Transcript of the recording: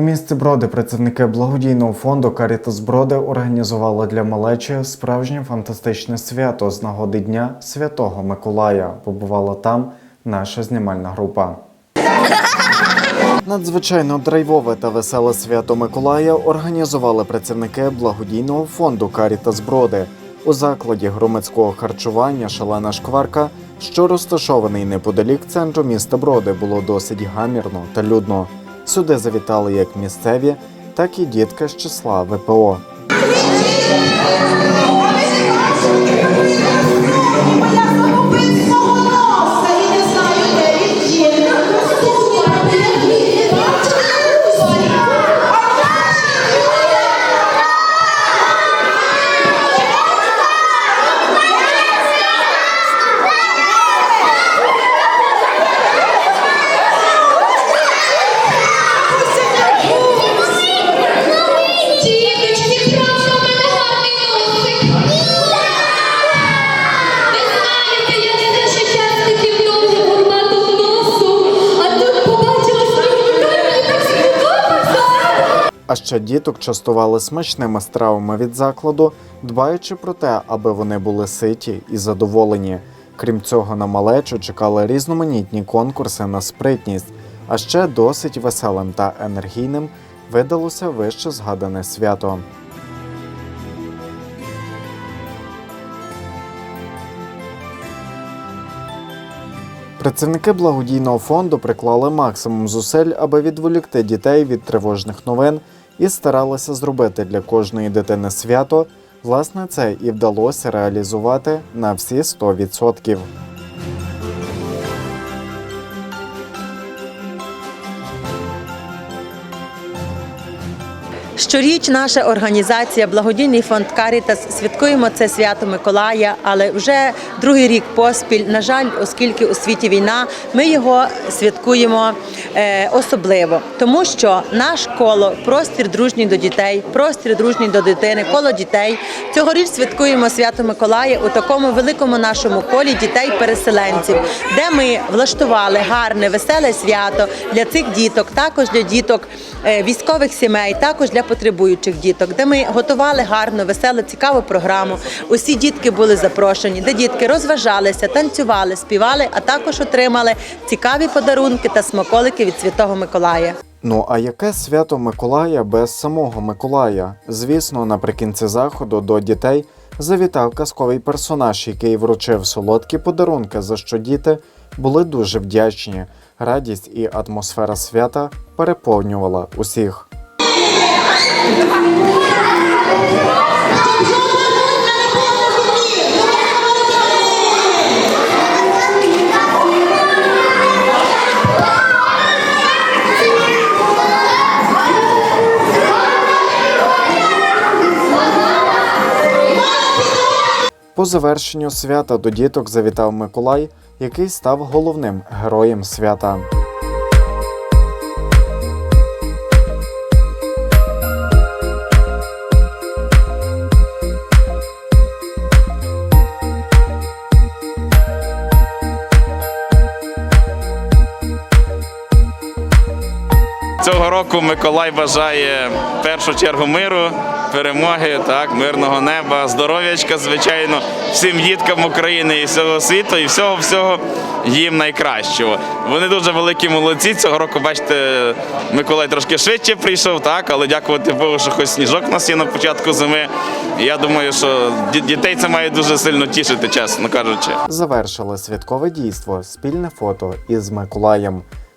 У місті Броди працівники благодійного фонду Карітас Броди організували для малечі справжнє фантастичне свято з нагоди Дня Святого Миколая. Побувала там наша знімальна група. Надзвичайно драйвове та веселе свято Миколая організували працівники благодійного фонду Карітас Броди у закладі громадського харчування Шалена Шкварка, що розташований неподалік центру міста Броди, було досить гамірно та людно. Сюди завітали як місцеві, так і дітки з числа ВПО. А ще діток частували смачними стравами від закладу, дбаючи про те, аби вони були ситі і задоволені. Крім цього, на малечу чекали різноманітні конкурси на спритність, а ще досить веселим та енергійним видалося вище згадане свято. Працівники благодійного фонду приклали максимум зусиль, аби відволікти дітей від тривожних новин і старалася зробити для кожної дитини свято. Власне, це і вдалося реалізувати на всі 100%. Щоріч наша організація Благодійний фонд Карітас святкуємо це свято Миколая, але вже другий рік поспіль. На жаль, оскільки у світі війна, ми його святкуємо е, особливо, тому що наш коло простір дружній до дітей, простір дружній до дитини, коло дітей. Цьогоріч святкуємо свято Миколая у такому великому нашому колі дітей-переселенців, де ми влаштували гарне, веселе свято для цих діток, також для діток е, військових сімей, також для потребуючих діток, де ми готували гарну, веселу, цікаву програму. Усі дітки були запрошені, де дітки розважалися, танцювали, співали, а також отримали цікаві подарунки та смаколики від Святого Миколая. Ну а яке свято Миколая без самого Миколая? Звісно, наприкінці заходу до дітей завітав казковий персонаж, який вручив солодкі подарунки, за що діти були дуже вдячні. Радість і атмосфера свята переповнювала усіх. По завершенню свята до діток завітав Миколай, який став головним героєм свята. Цього року Миколай бажає в першу чергу миру, перемоги, так, мирного неба, здоров'ячка, звичайно, всім діткам України і всього світу, і всього всього їм найкращого. Вони дуже великі молодці. Цього року, бачите, Миколай трошки швидше прийшов, так, але дякувати Богу, що хоч сніжок у нас є на початку зими. Я думаю, що дітей це має дуже сильно тішити, чесно кажучи. Завершили святкове дійство спільне фото із Миколаєм.